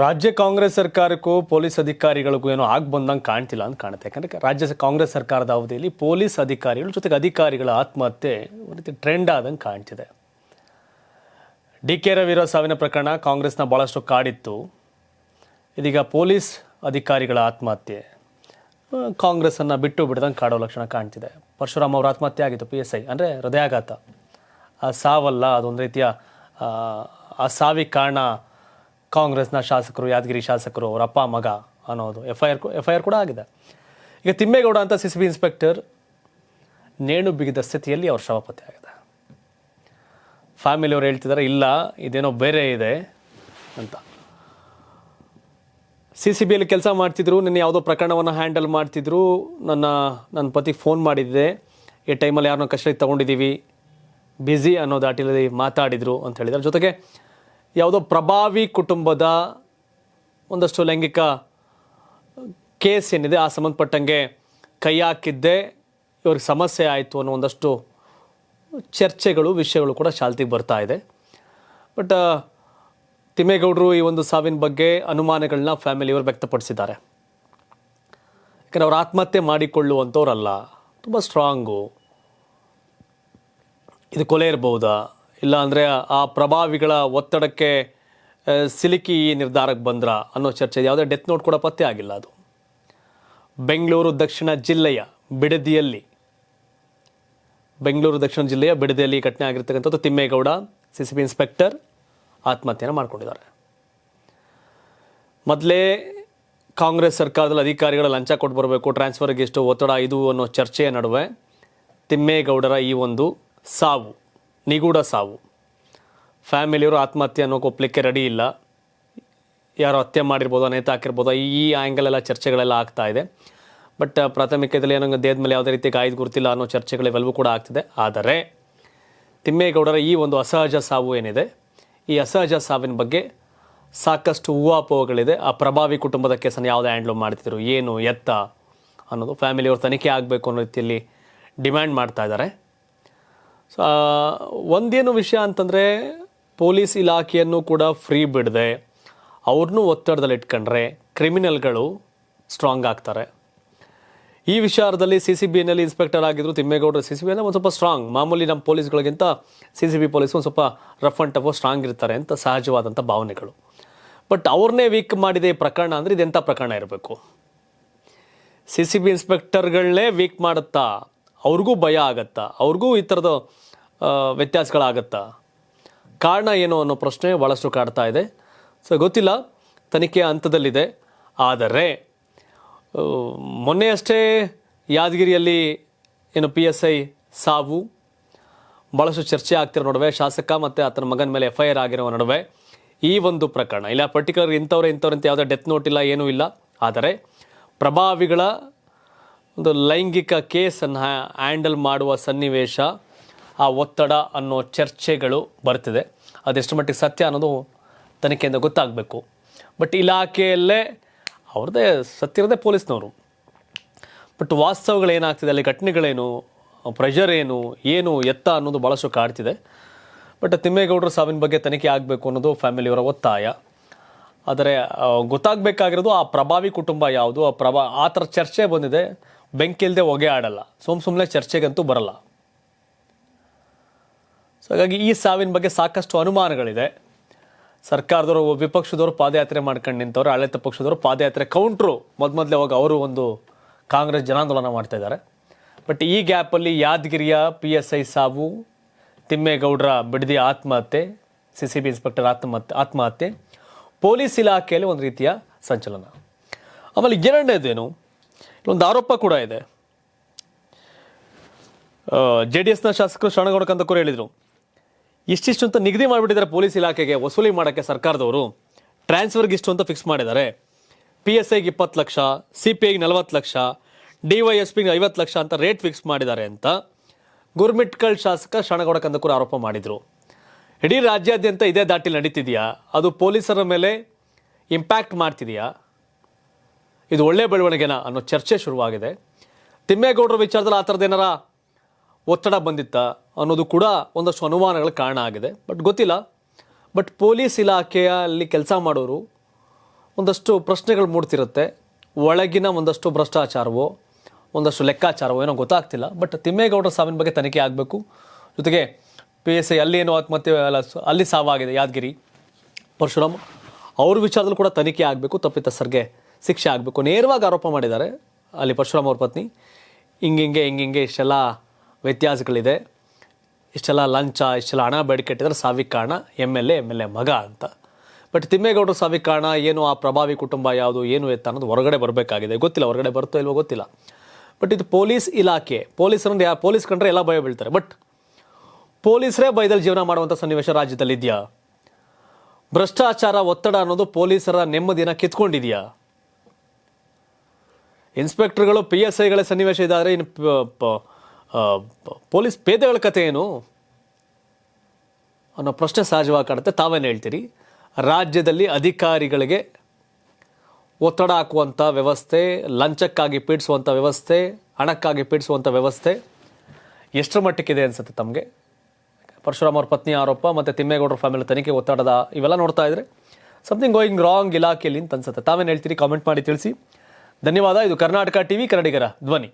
ರಾಜ್ಯ ಕಾಂಗ್ರೆಸ್ ಸರ್ಕಾರಕ್ಕೂ ಪೊಲೀಸ್ ಅಧಿಕಾರಿಗಳಿಗೂ ಏನೋ ಆಗಿ ಬಂದಂಗೆ ಕಾಣ್ತಿಲ್ಲ ಅಂತ ಕಾಣುತ್ತೆ. ಯಾಕಂದರೆ ರಾಜ್ಯ ಕಾಂಗ್ರೆಸ್ ಸರ್ಕಾರದ ಅವಧಿಯಲ್ಲಿ ಪೊಲೀಸ್ ಅಧಿಕಾರಿಗಳು ಜೊತೆಗೆ ಅಧಿಕಾರಿಗಳ ಆತ್ಮಹತ್ಯೆ ಒಂದು ರೀತಿ ಟ್ರೆಂಡ್ ಆದಂಗೆ ಕಾಣ್ತಿದೆ. ಡಿ ಕೆ ರವಿರೋ ಸಾವಿನ ಪ್ರಕರಣ ಕಾಂಗ್ರೆಸ್ನ ಭಾಳಷ್ಟು ಕಾಡಿತ್ತು. ಇದೀಗ ಪೊಲೀಸ್ ಅಧಿಕಾರಿಗಳ ಆತ್ಮಹತ್ಯೆ. ಕಾಂಗ್ರೆಸ್ಸನ್ನು ಬಿಟ್ಟು ಬಿಡ್ದಂಗೆ ಕಾಡೋ ಲಕ್ಷಣ ಕಾಣ್ತಿದೆ. ಪರಶುರಾಮ್ ಅವರ ಆತ್ಮಹತ್ಯೆ ಆಗಿತ್ತು ಪಿ ಎಸ್ ಐ. ಅಂದರೆ ಹೃದಯಾಘಾತ. ಆ ಸಾವಲ್ಲ ಅದೊಂದು ರೀತಿಯ, ಆ ಸಾವಿಗೆ ಕಾರಣ ಕಾಂಗ್ರೆಸ್ನ ಶಾಸಕರು, ಯಾದಗಿರಿ ಶಾಸಕರು, ಅವರ ಅಪ್ಪ, ಮಗ ಅನ್ನೋದು F I R F I R ಕೂಡ ಆಗಿದೆ. ಈಗ ತಿಮ್ಮೇಗೌಡ ಅಂತ ಸಿ ಸಿ ಬಿ ಇನ್ಸ್ಪೆಕ್ಟರ್ ನೇಣು ಬಿಗಿದ ಸ್ಥಿತಿಯಲ್ಲಿ ಅವ್ರ ಶವ ಪತ್ತೆ ಆಗಿದೆ. ಫ್ಯಾಮಿಲಿಯವರು ಹೇಳ್ತಿದ್ದಾರೆ ಇಲ್ಲ, ಇದೇನೋ ಬೇರೆ ಇದೆ ಅಂತ. ಸಿ ಸಿ ಬಿಯಲ್ಲಿ ಕೆಲಸ ಮಾಡ್ತಿದ್ರು, ನಿನ್ನೆ ಯಾವುದೋ ಪ್ರಕರಣವನ್ನು ಹ್ಯಾಂಡಲ್ ಮಾಡ್ತಿದ್ರು. ನನ್ನ ನನ್ನ ಪತಿಗೆ ಫೋನ್ ಮಾಡಿದ್ದೆ. ಈ ಟೈಮಲ್ಲಿ ಯಾರನ್ನೋ ಕಸ್ಟಡಿ ತೊಗೊಂಡಿದ್ದೀವಿ. ಬ್ಯುಸಿ ಅನ್ನೋ ದಾಟಿಯಲ್ಲಿ ಮಾತಾಡಿದರು ಅಂತ ಹೇಳಿದ್ದಾರೆ. ಜೊತೆಗೆ ಯಾವುದೋ ಪ್ರಭಾವಿ ಕುಟುಂಬದ ಒಂದಷ್ಟು ಲೈಂಗಿಕ ಕೇಸ್ ಏನಿದೆ, ಆ ಸಂಬಂಧಪಟ್ಟಂಗೆ ಕೈ ಹಾಕಿದ್ದೆ, ಇವ್ರಿಗೆ ಸಮಸ್ಯೆ ಆಯಿತು ಅನ್ನೋ ಒಂದಷ್ಟು ಚರ್ಚೆಗಳು, ವಿಷಯಗಳು ಕೂಡ ಚಾಲ್ತಿಗೆ ಬರ್ತಾ ಇದೆ. ಬಟ್ ತಿಮ್ಮೇಗೌಡರು ಈ ಒಂದು ಸಾವಿನ ಬಗ್ಗೆ ಅನುಮಾನಗಳನ್ನ ಫ್ಯಾಮಿಲಿಯವರು ವ್ಯಕ್ತಪಡಿಸಿದ್ದಾರೆ. ಯಾಕಂದರೆ ಅವ್ರು ಆತ್ಮಹತ್ಯೆ ಮಾಡಿಕೊಳ್ಳುವಂಥವ್ರಲ್ಲ, ತುಂಬ ಸ್ಟ್ರಾಂಗು. ಇದು ಕೊಲೆ ಇರ್ಬೋದಾ? ಇಲ್ಲ ಅಂದರೆ ಆ ಪ್ರಭಾವಿಗಳ ಒತ್ತಡಕ್ಕೆ ಸಿಲುಕಿ ಈ ನಿರ್ಧಾರಕ್ಕೆ ಬಂದ್ರ ಅನ್ನೋ ಚರ್ಚೆ. ಯಾವುದೇ ಡೆತ್ ನೋಟ್ ಕೂಡ ಪತ್ತೆ ಆಗಿಲ್ಲ ಅದು. ಬೆಂಗಳೂರು ದಕ್ಷಿಣ ಜಿಲ್ಲೆಯ ಬಿಡದಿಯಲ್ಲಿ, ಬೆಂಗಳೂರು ದಕ್ಷಿಣ ಜಿಲ್ಲೆಯ ಬಿಡದಿಯಲ್ಲಿ ಘಟನೆ ಆಗಿರ್ತಕ್ಕಂಥದ್ದು Thimmegowda C C B inspector ಆತ್ಮಹತ್ಯೆಯನ್ನು ಮಾಡಿಕೊಂಡಿದ್ದಾರೆ. ಮೊದಲೇ ಕಾಂಗ್ರೆಸ್ ಸರ್ಕಾರದಲ್ಲಿ ಅಧಿಕಾರಿಗಳ ಲಂಚ ಕೊಟ್ಟು ಬರಬೇಕು ಟ್ರಾನ್ಸ್ಫರ್ಗೆ ಎಷ್ಟು ಒತ್ತಡ ಇದು ಅನ್ನೋ ಚರ್ಚೆಯ ನಡುವೆ ತಿಮ್ಮೇಗೌಡರ ಈ ಒಂದು ಸಾವು ನಿಗೂಢ ಸಾವು. ಫ್ಯಾಮಿಲಿಯವರು ಆತ್ಮಹತ್ಯೆ ಅನ್ನೋಕೆ ಒಪ್ಪಲಿಕ್ಕೆ ರೆಡಿ ಇಲ್ಲ. ಯಾರೋ ಹತ್ಯೆ ಮಾಡಿರ್ಬೋದು ನೇತ ಹಾಕಿರ್ಬೋದು, ಈ ಆ್ಯಂಗಲೆಲ್ಲ ಚರ್ಚೆಗಳೆಲ್ಲ ಆಗ್ತಾ ಇದೆ. ಬಟ್ ಪ್ರಾಥಮಿಕದಲ್ಲಿ ಏನೋ ದೇಹದ ಮೇಲೆ ಯಾವುದೇ ರೀತಿ ಗಾಯದ ಗುರುತಿಲ್ಲ ಅನ್ನೋ ಚರ್ಚೆಗಳು ಇವೆಲ್ಲವೂ ಕೂಡ ಆಗ್ತಿದೆ. ಆದರೆ, ತಿಮ್ಮೇಗೌಡರ ಈ ಒಂದು ಅಸಹಜ ಸಾವು ಏನಿದೆ? ಈ ಅಸಹಜ ಸಾವಿನ ಬಗ್ಗೆ ಸಾಕಷ್ಟು ಊಹಾಪೋಹಗಳಿದೆ ಆ ಪ್ರಭಾವಿ ಕುಟುಂಬದ ಕೇಸನ್ನು ಯಾವುದೇ ಹ್ಯಾಂಡ್ಲ್ ಮಾಡ್ತಿದ್ರು? ಏನು, ಎತ್ತ ಅನ್ನೋದು ಫ್ಯಾಮಿಲಿಯವರು ತನಿಖೆ ಆಗಬೇಕು ಅನ್ನೋ ರೀತಿಯಲ್ಲಿ ಡಿಮ್ಯಾಂಡ್ ಮಾಡ್ತಾ ಇದ್ದಾರೆ. ಒಂದೇನು ವಿಷಯ ಅಂತಂದರೆ ಪೊಲೀಸ್ ಇಲಾಖೆಯನ್ನು ಕೂಡ ಫ್ರೀ ಬಿಡದೆ. ಅವ್ರನ್ನೂ ಒತ್ತಡದಲ್ಲಿ ಇಟ್ಕೊಂಡ್ರೆ ಕ್ರಿಮಿನಲ್ಗಳು ಸ್ಟ್ರಾಂಗ್ ಆಗ್ತಾರೆ. ಈ ವಿಚಾರದಲ್ಲಿ ಸಿ ಸಿ ಬಿನಲ್ಲಿ ಇನ್ಸ್ಪೆಕ್ಟರ್ ಆಗಿದ್ರು ತಿಮ್ಮೇಗೌಡರು ಸಿ ಸಿ ಬಿ ಒಂದು ಸ್ವಲ್ಪ ಸ್ಟ್ರಾಂಗ್ ಮಾಮೂಲಿ ನಮ್ಮ ಪೊಲೀಸ್ಗಳಿಗಿಂತ ಸಿ ಸಿ ಬಿ ಪೊಲೀಸ್ ಒಂದು ಸ್ವಲ್ಪ ರಫ್ ಆ್ಯಂಡ್ ಟಫ್ ಸ್ಟ್ರಾಂಗ್ ಇರ್ತಾರೆ ಅಂತ ಸಹಜವಾದಂಥ ಭಾವನೆಗಳು. ಬಟ್ ಅವ್ರನ್ನೇ ವೀಕ್ ಮಾಡಿದೆ ಈ ಪ್ರಕರಣ ಅಂದರೆ ಇದೆಂಥ ಪ್ರಕರಣ ಇರಬೇಕು? ಸಿ ಸಿ ಬಿ ಇನ್ಸ್ಪೆಕ್ಟರ್ಗಳನ್ನೇ ವೀಕ್ ಮಾಡುತ್ತಾ? ಅವ್ರಿಗೂ ಭಯ ಆಗತ್ತಾ? ಅವ್ರಿಗೂ ಈ ಥರದ ವ್ಯತ್ಯಾಸಗಳಾಗತ್ತಾ? ಕಾರಣ ಏನು ಅನ್ನೋ ಪ್ರಶ್ನೆ ಭಾಳಷ್ಟು ಕಾಡ್ತಾ ಇದೆ. ಸೊ ಗೊತ್ತಿಲ್ಲ. ತನಿಖೆಯ ಹಂತದಲ್ಲಿದೆ. ಆದರೆ ಮೊನ್ನೆಯಷ್ಟೇ ಯಾದಗಿರಿಯಲ್ಲಿ ಏನು ಪಿ ಎಸ್ ಐ ಸಾವು ಭಾಳಷ್ಟು ಚರ್ಚೆ ಆಗ್ತಿರೋ ನಡುವೆ ಶಾಸಕ ಮತ್ತು ಆತನ ಮಗನ ಮೇಲೆ ಎಫ್ ಐ ಆರ್ ಆಗಿರೋ ನಡುವೆ ಈ ಒಂದು ಪ್ರಕರಣ. ಇಲ್ಲ ಪರ್ಟಿಕ್ಯುಲರ್ ಇಂಥವ್ರು ಇಂಥವ್ರಂತ ಯಾವುದೇ ಡೆತ್ ನೋಟ್ ಇಲ್ಲ, ಏನೂ ಇಲ್ಲ. ಆದರೆ, ಪ್ರಭಾವಿಗಳ ಒಂದು ಲೈಂಗಿಕ ಕೇಸನ್ನು ಹ್ಯಾಂಡಲ್ ಮಾಡುವ ಸನ್ನಿವೇಶ, ಆ ಒತ್ತಡ ಅನ್ನೋ ಚರ್ಚೆಗಳು ಬರ್ತಿದೆ. ಅದೆಷ್ಟು ಮಟ್ಟಿಗೆ ಸತ್ಯ ಅನ್ನೋದು ತನಿಖೆಯಿಂದ ಗೊತ್ತಾಗಬೇಕು. ಬಟ್ ಇಲಾಖೆಯಲ್ಲೇ ಅವ್ರದ್ದೇ ಸತ್ತಿರೋದೇ ಪೊಲೀಸ್ನವರು. ಬಟ್ ವಾಸ್ತವಗಳು ಏನಾಗ್ತಿದೆ ಅಲ್ಲಿ ಘಟನೆಗಳೇನು ಪ್ರೆಷರ್ ಏನು ಏನು ಎತ್ತ ಅನ್ನೋದು ಭಾಳಷ್ಟು ಕಾಡ್ತಿದೆ. ಬಟ್ ತಿಮ್ಮೇಗೌಡರ ಸಾವಿನ ಬಗ್ಗೆ ತನಿಖೆ ಆಗಬೇಕು ಅನ್ನೋದು ಫ್ಯಾಮಿಲಿಯವರ ಒತ್ತಾಯ. ಆದರೆ ಗೊತ್ತಾಗಬೇಕಾಗಿರೋದು ಆ ಪ್ರಭಾವಿ ಕುಟುಂಬ ಯಾವುದು, ಆ ಪ್ರಭಾ ಆ ಥರ ಚರ್ಚೆ ಬಂದಿದೆ. ಬೆಂಕಿ ಇಲ್ಲದೆ ಹೊಗೆ ಆಡಲ್ಲ, ಸುಮ್ ಸುಮ್ಮನೆ ಚರ್ಚೆಗಂತೂ ಬರಲ್ಲ. ಸೊ ಹಾಗಾಗಿ ಈ ಸಾವಿನ ಬಗ್ಗೆ ಸಾಕಷ್ಟು ಅನುಮಾನಗಳಿದೆ. ಸರ್ಕಾರದವರು, ವಿಪಕ್ಷದವರು ಪಾದಯಾತ್ರೆ ಮಾಡ್ಕೊಂಡು ನಿಂತವ್ರು, ಆಡಳಿತ ಪಕ್ಷದವರು ಪಾದಯಾತ್ರೆ ಕೌಂಟ್ರು ಮೊದಲೇ ಹೋಗಿ ಅವರು ಒಂದು ಕಾಂಗ್ರೆಸ್ ಜನಾಂದೋಲನ ಮಾಡ್ತಾ ಇದ್ದಾರೆ. ಬಟ್ ಈ ಗ್ಯಾಪಲ್ಲಿ ಯಾದಗಿರಿಯ ಪಿ ಎಸ್ ಐ ಸಾವು, ತಿಮ್ಮೇಗೌಡರ ಬಿಡದಿ ಆತ್ಮಹತ್ಯೆ ಸಿ ಸಿ ಬಿ ಇನ್ಸ್ಪೆಕ್ಟರ್ ಆತ್ಮಹತ್ಯೆ ಆತ್ಮಹತ್ಯೆ, ಪೊಲೀಸ್ ಇಲಾಖೆಯಲ್ಲಿ ಒಂದು ರೀತಿಯ ಸಂಚಲನ. ಆಮೇಲೆ ಎರಡನೇದೇನು ಇಲ್ಲೊಂದು ಆರೋಪ ಕೂಡ ಇದೆ. ಜೆ ಡಿ ಎಸ್ನ ಶಾಸಕರು ಶರಣಗೌಡ ಕಂದಕೂರು ಹೇಳಿದರು. ಇಷ್ಟಿಷ್ಟು ಅಂತ ನಿಗದಿ ಮಾಡಿಬಿಟ್ಟಿದ್ದಾರೆ ಪೊಲೀಸ್ ಇಲಾಖೆಗೆ, ವಸೂಲಿ ಮಾಡೋಕ್ಕೆ ಸರ್ಕಾರದವರು. ಟ್ರಾನ್ಸ್ಫರ್ಗೆ ಇಷ್ಟು ಅಂತ ಫಿಕ್ಸ್ ಮಾಡಿದ್ದಾರೆ. ಪಿ ಎಸ್ ಐಗೆ ಇಪ್ಪತ್ತು ಲಕ್ಷ ಸಿ ಪಿ ಐಗೆ ನಲವತ್ತು ಲಕ್ಷ ಡಿ ವೈ ಎಸ್ ಪಿಗೆ ಐವತ್ತು ಲಕ್ಷ ಅಂತ ರೇಟ್ ಫಿಕ್ಸ್ ಮಾಡಿದ್ದಾರೆ ಅಂತ ಗುರ್ಮಿಟ್ಕಲ್ ಶಾಸಕ ಶರಣಗೌಡ ಕಂದಕೂರು ಆರೋಪ ಮಾಡಿದರು. ಇಡೀ ರಾಜ್ಯಾದ್ಯಂತ ಇದೇ ದಾಟಿ ನಡೀತಿದೆಯಾ? ಅದು ಪೊಲೀಸರ ಮೇಲೆ ಇಂಪ್ಯಾಕ್ಟ್ ಮಾಡ್ತಿದೆಯಾ? ಇದು ಒಳ್ಳೆ ಬೆಳವಣಿಗೆನ ಅನ್ನೋ ಚರ್ಚೆ ಶುರುವಾಗಿದೆ. ತಿಮ್ಮೇಗೌಡರ ವಿಚಾರದಲ್ಲಿ ಆ ಥರದ ಏನಾರ ಒತ್ತಡ ಬಂದಿತ್ತ ಅನ್ನೋದು ಕೂಡ ಒಂದಷ್ಟು ಅನುಮಾನಗಳ ಕಾರಣ ಆಗಿದೆ. ಬಟ್ ಗೊತ್ತಿಲ್ಲ. ಬಟ್ ಪೊಲೀಸ್ ಇಲಾಖೆಯಲ್ಲಿ ಕೆಲಸ ಮಾಡೋರು ಒಂದಷ್ಟು ಪ್ರಶ್ನೆಗಳು ಮೂಡ್ತಿರುತ್ತೆ. ಒಳಗಿನ ಒಂದಷ್ಟು ಭ್ರಷ್ಟಾಚಾರವೋ, ಒಂದಷ್ಟು ಲೆಕ್ಕಾಚಾರವೋ ಏನೋ ಗೊತ್ತಾಗ್ತಿಲ್ಲ. ಬಟ್ ತಿಮ್ಮೇಗೌಡರ ಸಾವಿನ ಬಗ್ಗೆ ತನಿಖೆ ಆಗಬೇಕು. ಜೊತೆಗೆ ಪಿ ಎಸ್ ಐ ಅಲ್ಲಿ ಏನೋ ಆತ್ಮಹತ್ಯೆ, ಅಲ್ಲ, ಅಲ್ಲಿ ಸಾವಾಗಿದೆ ಯಾದಗಿರಿ ಪರಶುರಾಮ್. ಅವ್ರ ವಿಚಾರದಲ್ಲೂ ಕೂಡ ತನಿಖೆ ಆಗಬೇಕು. ತಪ್ಪಿತಸ್ಥರಿಗೆ ಶಿಕ್ಷೆ ಆಗಬೇಕು. ನೇರವಾಗಿ ಆರೋಪ ಮಾಡಿದ್ದಾರೆ. ಅಲ್ಲಿ ಪರಶುರಾಮ್ ಅವ್ರ ಪತ್ನಿ. ಹಿಂಗಿಂಗೆ ಹಿಂಗಿಂಗೆ ಇಷ್ಟೆಲ್ಲ ವ್ಯತ್ಯಾಸಗಳಿದೆ. ಇಷ್ಟೆಲ್ಲ ಲಂಚ, ಇಷ್ಟೆಲ್ಲ ಹಣ ಬೇಡಿಕೆ ಇಟ್ಟಿದ್ರೆ ಸಾವಿಗೆ ಕಾರಣ M L A, M L A ಮಗ ಅಂತ. ಬಟ್ ತಿಮ್ಮೇಗೌಡರು ಸಾವಿಗೆ ಕಾರಣ ಏನು ಆ ಪ್ರಭಾವಿ ಕುಟುಂಬ ಯಾವುದು, ಏನು ಎತ್ತ ಅನ್ನೋದು ಹೊರಗಡೆ ಬರಬೇಕಾಗಿದೆ. ಗೊತ್ತಿಲ್ಲ, ಹೊರಗಡೆ ಬರ್ತೋ ಇಲ್ವೋ ಗೊತ್ತಿಲ್ಲ. ಬಟ್ ಇದು ಪೊಲೀಸ್ ಇಲಾಖೆ. ಪೊಲೀಸರನ್ನ ಯಾ, ಪೊಲೀಸ್ ಕಂಡ್ರೆ ಎಲ್ಲ ಭಯ ಬೀಳ್ತಾರೆ. ಬಟ್ ಪೊಲೀಸರೇ ಭಯದಲ್ಲಿ ಜೀವನ ಮಾಡುವಂಥ ಸನ್ನಿವೇಶ ರಾಜ್ಯದಲ್ಲಿದೆಯಾ? ಭ್ರಷ್ಟಾಚಾರ ಒತ್ತಡ ಅನ್ನೋದು ಪೊಲೀಸರ ನೆಮ್ಮದಿನ ಕಿತ್ಕೊಂಡಿದೆಯಾ? ಇನ್ಸ್ಪೆಕ್ಟರ್ಗಳು, ಪಿ ಎಸ್ ಐಗಳ ಸನ್ನಿವೇಶ ಇದಾದರೆ ಇನ್ನು ಪೊಲೀಸ್ ಪೇದೆಗಳ ಕಥೆ ಏನು? ಅನ್ನೋ ಪ್ರಶ್ನೆ ಸಹಜವಾಗಿ ಕಾಡುತ್ತೆ ತಾವೇನು ಹೇಳ್ತೀರಿ? ರಾಜ್ಯದಲ್ಲಿ ಅಧಿಕಾರಿಗಳಿಗೆ ಒತ್ತಡ ಹಾಕುವಂಥ ವ್ಯವಸ್ಥೆ, ಲಂಚಕ್ಕಾಗಿ ಪೀಡಿಸುವಂಥ ವ್ಯವಸ್ಥೆ, ಹಣಕ್ಕಾಗಿ ಪೀಡಿಸುವಂಥ ವ್ಯವಸ್ಥೆ ಎಷ್ಟರ ಮಟ್ಟಕ್ಕಿದೆ ಅನಿಸುತ್ತೆ ತಮಗೆ? ಪರಶುರಾಮ್ ಅವ್ರ ಪತ್ನಿ ಆರೋಪ ಮತ್ತು ತಿಮ್ಮೇಗೌಡರ ಫ್ಯಾಮಿಲಿ ತನಿಖೆ ಒತ್ತಡದ ಇವೆಲ್ಲ ನೋಡ್ತಾ ಇದ್ರೆ ಸಮಥಿಂಗ್ ಗೋಯಿಂಗ್ ರಾಂಗ್ ಇಲಾಖೆಯಲ್ಲಿ ಅಂತ ಅನ್ಸುತ್ತೆ. ತಾವೇನು ಹೇಳ್ತೀರಿ? ಕಾಮೆಂಟ್ ಮಾಡಿ ತಿಳಿಸಿ. ಧನ್ಯವಾದ ಇದು ಕರ್ನಾಟಕ ಟಿವಿ ಕನ್ನಡಿಗರ ಧ್ವನಿ.